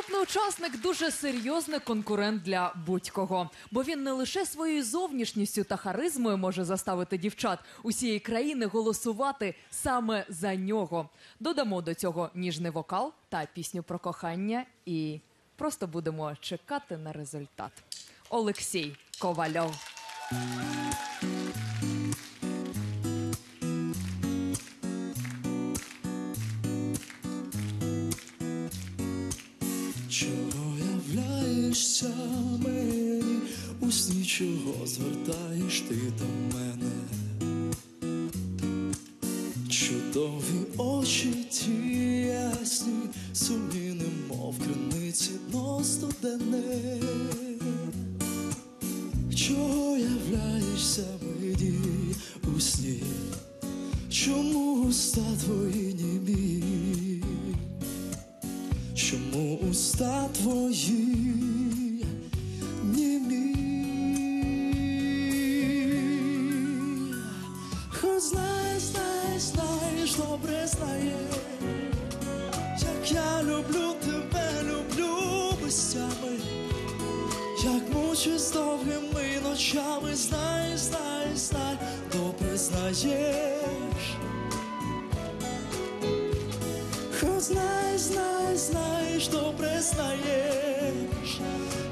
Наступний учасник дуже серйозний конкурент для будь-кого, бо він не лише своєю зовнішністю та харизмою може заставити дівчат усієї країни голосувати саме за нього. Додамо до цього ніжний вокал та пісню про кохання, і просто будемо чекати на результат. Олексій Ковальов. Чого являєшся мені, у сні чого звертаєш ти до мене? Чудові очі ті ясні, сумні, немов криниці дно студене. Чого являєшся мені у сні? Чому уста твої німі? Чому уста твої німі? Хоч знаєш, знаєш, знаєш, добре знаєш, як я люблю тебе, люблю безцями, як мучусь довгими ночами, знаєш, знаєш, знаєш, добре знаєш. Хоч знаєш, знаєш, знаєш, добре знаєш,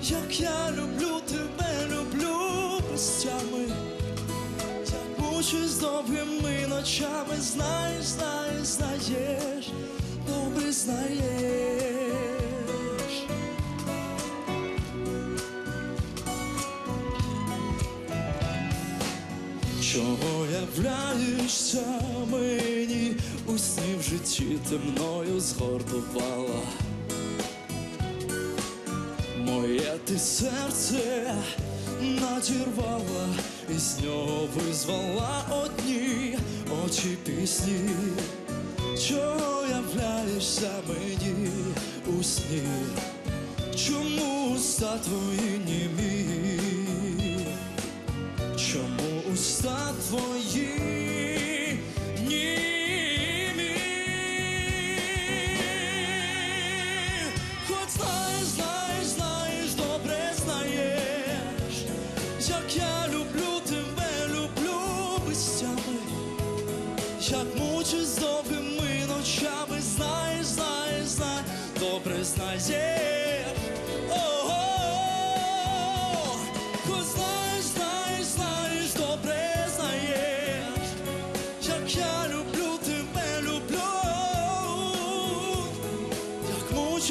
як я люблю тебе, люблю безтями, як мучусь довгими ночами, знаєш, знаєш, знаєш, добре знаєш. Чого являєшся мені у сні в житті ти мною згортувала? Ти серце надірвала, і з нього визвала одні очі пісні. Чого являєшся мені у сні? Чому уста твої німі? Як мучусь довгими ночами, знаєш, знаєш, знаєш, добре знаєш. О-о-о. Хоч